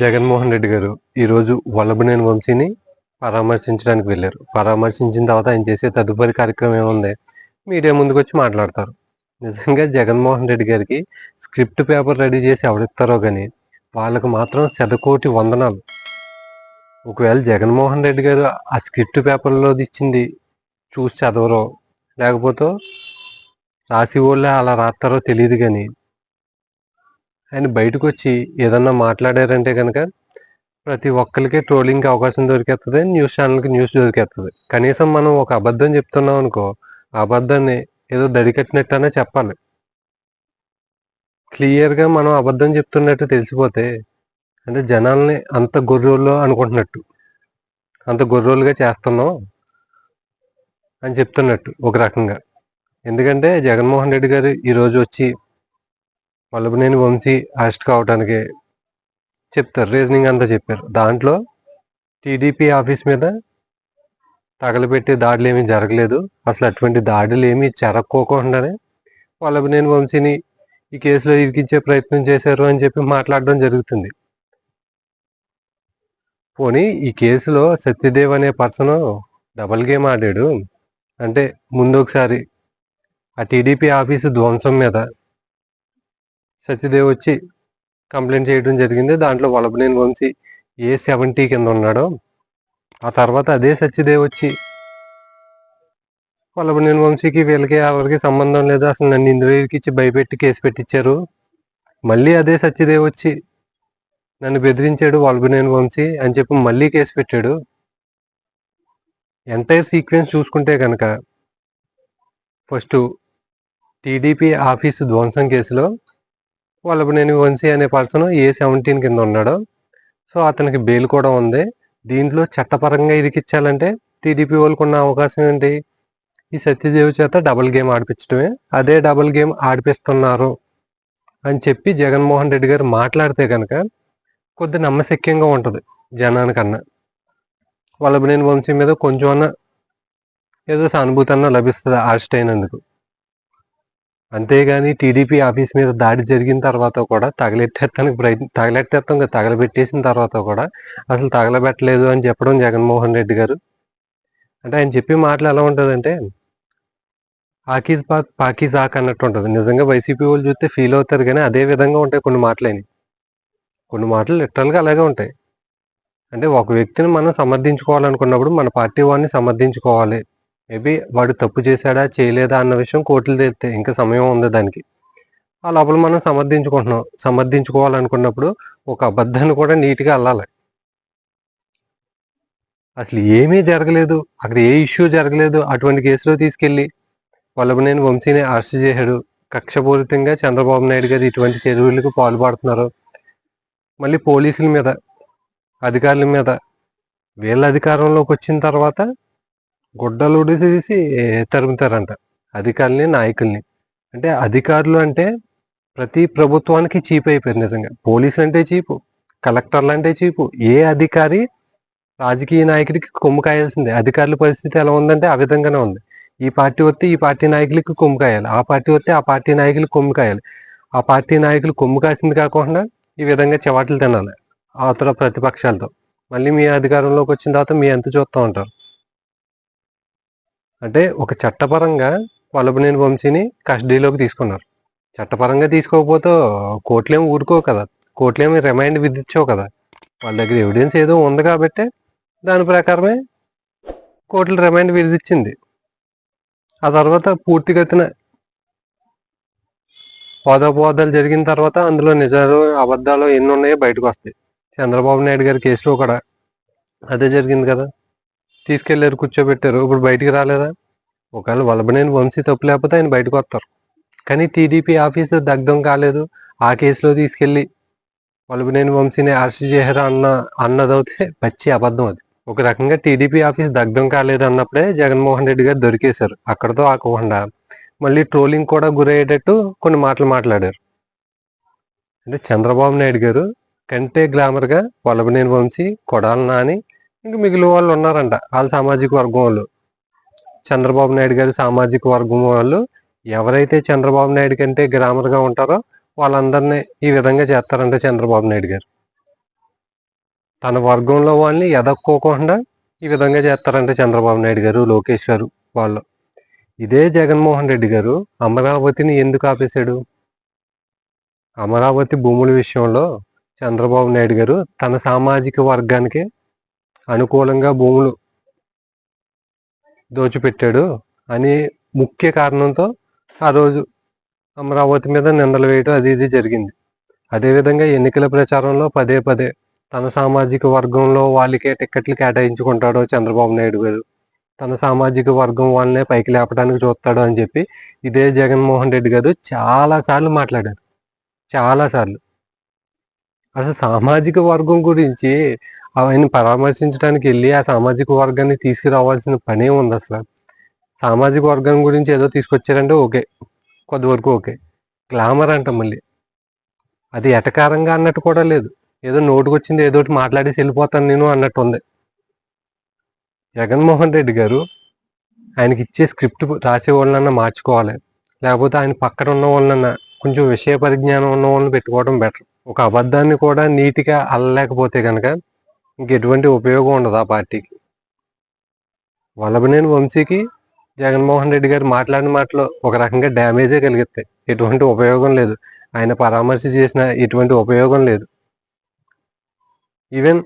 జగన్మోహన్ రెడ్డి గారు ఈరోజు వల్లభనేని వంశీని పరామర్శించడానికి వెళ్ళారు. పరామర్శించిన తర్వాత ఆయన చేసే తదుపరి కార్యక్రమం ఏముంది? మీడియా ముందుకు వచ్చి మాట్లాడతారు. నిజంగా జగన్మోహన్ రెడ్డి గారికి స్క్రిప్ట్ పేపర్ రెడీ చేసి ఎవరిస్తారో కానీ వాళ్ళకు మాత్రం శతకోటి వందనాలు. ఒకవేళ జగన్మోహన్ రెడ్డి గారు ఆ స్క్రిప్ట్ పేపర్లో ఇచ్చింది చూసి చదవరో లేకపోతే రాసి వాళ్ళే అలా రాస్తారో తెలియదు కానీ ఆయన బయటకు వచ్చి ఏదన్నా మాట్లాడారంటే కనుక ప్రతి ఒక్కరికి ట్రోలింగ్కి అవకాశం దొరికేస్తుంది న్యూస్ ఛానల్కి న్యూస్ దొరికేస్తుంది కనీసం మనం ఒక అబద్ధం చెప్తున్నాం అనుకో ఆ అబద్ధాన్ని ఏదో దడికట్టినట్టనే చెప్పాలి. క్లియర్గా మనం అబద్ధం చెప్తున్నట్టు తెలిసిపోతే అంటే జనాల్ని అంత గొర్రెలు అనుకుంటున్నట్టు అంత గొర్రెలుగా చేస్తున్నాం అని చెప్తున్నట్టు ఒక రకంగా. ఎందుకంటే జగన్మోహన్ రెడ్డి గారు ఈరోజు వచ్చి వల్లభనేని వంశీ అరెస్ట్ కావడానికి చెప్తారు. రీజనింగ్ అంతా చెప్పారు. దాంట్లో టీడీపీ ఆఫీస్ మీద తగలబెట్టే దాడులు ఏమీ జరగలేదు. అసలు అటువంటి దాడులు ఏమీ జరగకోకుండానే వల్లభనేని వంశీని ఈ కేసులో ఇరికించే ప్రయత్నం చేశారు అని చెప్పి మాట్లాడడం జరుగుతుంది. పోనీ ఈ కేసులో సత్యదేవ్ అనే పర్సన్ డబల్ గేమ్ ఆడాడు. అంటే ముందు ఒకసారి ఆ టీడీపీ ఆఫీసు ధ్వంసం మీద సత్యదేవ్ వచ్చి కంప్లైంట్ చేయడం జరిగింది. దాంట్లో వలభనేని వంశీ ఏ సెవెంటీ కింద ఉన్నాడో ఆ తర్వాత అదే సత్యదేవ్ వచ్చి వలభనేని వంశీకి వీళ్ళకి ఎవరికి సంబంధం లేదు. అసలు నన్ను ఇందులో ఇచ్చి భయపెట్టి కేసు పెట్టించారు మళ్ళీ అదే సత్యదేవ్ వచ్చి నన్ను బెదిరించాడు వలభనేని వంశీ అని చెప్పి మళ్ళీ కేసు పెట్టాడు. ఎంటైర్ సీక్వెన్స్ చూసుకుంటే కనుక ఫస్ట్ టీడీపీ ఆఫీసు ధ్వంసం కేసులో వల్లభనేని వంశీ అనే పర్సన్ ఏ సెవెంటీన్ కింద ఉన్నాడు సో అతనికి బెయిల్ కూడా ఉంది. దీంట్లో చట్టపరంగా ఇరికిచ్చాలంటే టీడీపీ వాళ్ళకు ఉన్న అవకాశం ఏంటి? ఈ సత్యదేవి చేత డబుల్ గేమ్ ఆడిపించడమే. అదే డబుల్ గేమ్ ఆడిపిస్తున్నారు అని చెప్పి జగన్మోహన్ రెడ్డి గారు మాట్లాడితే కనుక కొద్ది నమ్మశక్యంగా ఉంటుంది జనానికన్నా. వల్లభనేని వంశీ మీద కొంచెం అన్న ఏదో సానుభూతి అన్న లభిస్తుంది అరెస్ట్ అయినందుకు అంతేగాని టీడీపీ ఆఫీస్ మీద దాడి జరిగిన తర్వాత కూడా తగలెట్టేస్తానికి ప్రయత్నం తగలెట్టేస్తాం కదా తగలబెట్టేసిన తర్వాత కూడా అసలు తగలబెట్టలేదు అని చెప్పడం జగన్మోహన్ రెడ్డి గారు. అంటే ఆయన చెప్పే మాటలు ఎలా ఉంటుందంటే ఆకీజ్ పాక్ పాకీజ్ ఆక్ అన్నట్టు ఉంటుంది. నిజంగా వైసీపీ వాళ్ళు చూస్తే ఫీల్ అవుతారు కానీ అదే విధంగా ఉంటాయి కొన్ని మాటలని కొన్ని మాటలు లిటరల్గా అలాగే ఉంటాయి. అంటే ఒక వ్యక్తిని మనం సమర్థించుకోవాలనుకున్నప్పుడు మన పార్టీ వాడిని సమర్థించుకోవాలి. మేబీ వాడు తప్పు చేశాడా చేయలేదా అన్న విషయం కోర్టులు తెస్తే ఇంకా సమయం ఉంది దానికి. ఆ లోపల మనం సమర్థించుకుంటున్నాం. సమర్థించుకోవాలనుకున్నప్పుడు ఒక అబద్ధాన్ని కూడా నీట్గా అల్లాలి. అసలు ఏమీ జరగలేదు. అక్కడ ఏ ఇష్యూ జరగలేదు. అటువంటి కేసులో తీసుకెళ్ళి వల్లభనేని వంశీని అరెస్ట్ చేశాడు. కక్షపూరితంగా చంద్రబాబు నాయుడు గారు ఇటువంటి చర్యలకు పాల్పడుతున్నారు మళ్ళీ పోలీసుల మీద అధికారుల మీద వీళ్ళ అధికారంలోకి వచ్చిన తర్వాత గుడ్డలు ఉడిసేసి తరుముతారంట అధికారుల్ని నాయకుల్ని. అంటే అధికారులు అంటే ప్రతి ప్రభుత్వానికి చీప్ అయిపోయారు నిజంగా. పోలీస్ అంటే చీపు కలెక్టర్లు అంటే చీపు. ఏ అధికారి రాజకీయ నాయకుడికి కొమ్ము కాయాల్సిందే అధికారుల పరిస్థితి ఎలా ఉందంటే ఆ విధంగానే ఉంది. ఈ పార్టీ వస్తే ఈ పార్టీ నాయకులకి కొమ్ము కాయాలి ఆ పార్టీ వస్తే ఆ పార్టీ నాయకులకు కొమ్ము కాయాలి ఆ పార్టీ నాయకులు కొమ్ము కాసింది కాకుండా ఈ విధంగా చెవాట్లు తినాలి. అవతల ప్రతిపక్షాలతో. మళ్ళీ మీ అధికారంలోకి వచ్చిన తర్వాత మీ ఎంత చూస్తూ ఉంటారు. అంటే ఒక చట్టపరంగా వల్లభనేని వంశీని కస్టడీలోకి తీసుకున్నారు. చట్టపరంగా తీసుకోకపోతే కోర్టులేమి ఊరుకో కదా. కోర్టులేమి రిమైండ్ విధించవు కదా. వాళ్ళ దగ్గర ఎవిడెన్స్ ఏదో ఉంది కాబట్టి దాని ప్రకారమే కోర్టులు రిమైండ్ విధించింది. ఆ తర్వాత పూర్తిగతిన పోదాపోదాలు జరిగిన తర్వాత అందులో నిజాలు అబద్ధాలు ఎన్ని ఉన్నాయో బయటకు వస్తాయి. చంద్రబాబు నాయుడు గారి కేసులో కూడా అదే జరిగింది కదా. తీసుకెళ్ళారు కూర్చోబెట్టారు. ఇప్పుడు బయటికి రాలేదా? ఒకవేళ వలబనేని వంశీ తప్పు లేకపోతే ఆయన బయటకు వస్తారు. కానీ టీడీపీ ఆఫీసు దగ్ధం కాలేదు. ఆ కేసులో తీసుకెళ్ళి వలబనేని వంశీని అరెస్ట్ చేశారు అన్న అన్నదవుతే పచ్చి అబద్ధం అది. ఒక రకంగా టీడీపీ ఆఫీస్ దగ్ధం కాలేదు అన్నప్పుడే జగన్మోహన్ రెడ్డి గారు దొరికేశారు. అక్కడతో ఆకుండా మళ్ళీ ట్రోలింగ్ కూడా గురయ్యేటట్టు కొన్ని మాటలు మాట్లాడారు. అంటే చంద్రబాబు నాయుడు గారు కంటే గ్లామర్గా వలబనేని వంశీ కొడాల నాని ఇంక మిగిలిన వాళ్ళు ఉన్నారంట. వాళ్ళ సామాజిక వర్గం వాళ్ళు. చంద్రబాబు నాయుడు గారి సామాజిక వర్గం వాళ్ళు. ఎవరైతే చంద్రబాబు నాయుడు కంటే గ్రామర్గా ఉంటారో వాళ్ళందరినీ ఈ విధంగా చేస్తారంట చంద్రబాబు నాయుడు గారు. తన వర్గంలో వాళ్ళని ఎదక్కోకుండా ఈ విధంగా చేస్తారంటే చంద్రబాబు నాయుడు గారు లోకేష్ గారు వాళ్ళు. ఇదే జగన్మోహన్ రెడ్డి గారు అమరావతిని ఎందుకు ఆపేశాడు? అమరావతి భూముల విషయంలో చంద్రబాబు నాయుడు గారు తన సామాజిక వర్గానికి అనుకూలంగా భూములు దోచిపెట్టాడు అని ముఖ్య కారణంతో ఆ రోజు అమరావతి మీద నిందలు వేయడం అది ఇది జరిగింది. అదేవిధంగా ఎన్నికల ప్రచారంలో పదే పదే తన సామాజిక వర్గంలో వాళ్ళకే టిక్కెట్లు కేటాయించుకుంటాడో చంద్రబాబు నాయుడు గారు తన సామాజిక వర్గం వాళ్ళనే పైకి లేపడానికి చూస్తాడు అని చెప్పి ఇదే జగన్మోహన్ రెడ్డి గారు చాలా సార్లు మాట్లాడారు. చాలాసార్లు అసలు సామాజిక వర్గం గురించి ఆయన పరామర్శించడానికి వెళ్ళి ఆ సామాజిక వర్గాన్ని తీసుకురావాల్సిన పనే ఉంది అసలు. సామాజిక వర్గం గురించి ఏదో తీసుకొచ్చారంటే ఓకే. కొంతవరకు ఓకే. గ్లామర్ అంట మళ్ళీ. అది ఎటకారంగా అన్నట్టు కూడా లేదు. ఏదో నోటుకొచ్చింది ఏదో ఒకటి మాట్లాడేసి వెళ్ళిపోతాను నేను అన్నట్టు ఉంది. జగన్మోహన్ రెడ్డి గారు ఆయనకి ఇచ్చే స్క్రిప్ట్ రాసే వాళ్ళన్నా మార్చుకోవాలి. లేకపోతే ఆయన పక్కన ఉన్న వాళ్ళన్నా కొంచెం విషయ పరిజ్ఞానం ఉన్న వాళ్ళని పెట్టుకోవడం బెటర్. ఒక అబద్ధాన్ని కూడా నీట్గా అల్లలేకపోతే కనుక ఇంకెటువంటి ఉపయోగం ఉండదు ఆ పార్టీకి. వల్లభనేని వంశీకి జగన్మోహన్ రెడ్డి గారు మాట్లాడిన మాటలో ఒక రకంగా డ్యామేజే కలిగిస్తాయి. ఎటువంటి ఉపయోగం లేదు. ఆయన పరామర్శ చేసిన ఎటువంటి ఉపయోగం లేదు. ఈవెన్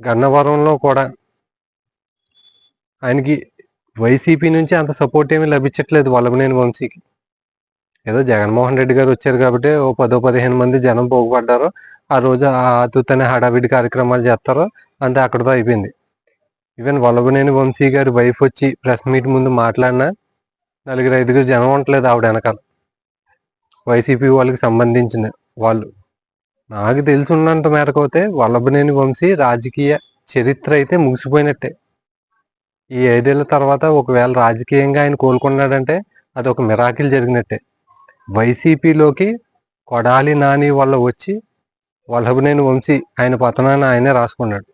గన్నవరంలో కూడా ఆయనకి వైసీపీ నుంచి అంత సపోర్ట్ ఏమీ లభించట్లేదు వల్లభనేని వంశీకి. ఏదో జగన్మోహన్ రెడ్డి గారు వచ్చారు కాబట్టి ఓ పదో పదిహేను మంది జనం పోగుపడ్డారు ఆ రోజు ఆ ఆతుతనే హడావిడి కార్యక్రమాలు చేస్తారో అంతే అక్కడితో అయిపోయింది. ఈవెన్ వల్లభనేని వంశీ గారి వైఫ్ వచ్చి ప్రెస్ మీట్ ముందు మాట్లాడినా నలుగురు ఐదుగురు జనం ఉండలేదు ఆవిడ వెనకాల. వైసీపీ వాళ్ళకి సంబంధించిన వాళ్ళు. నాకు తెలుసున్నంత మేరకు అయితే వల్లభనేని వంశీ రాజకీయ చరిత్ర అయితే ముగిసిపోయినట్టే. ఈ ఐదేళ్ళ తర్వాత ఒకవేళ రాజకీయంగా ఆయన కోలుకున్నాడంటే అది ఒక మిరాకిల్ జరిగినట్టే వైసీపీలోకి కొడాలి నాని వల్ల వచ్చి వల్లభనేని వంశీ. ఆయన పతనాన్ని ఆయనే రాసుకున్నాడు.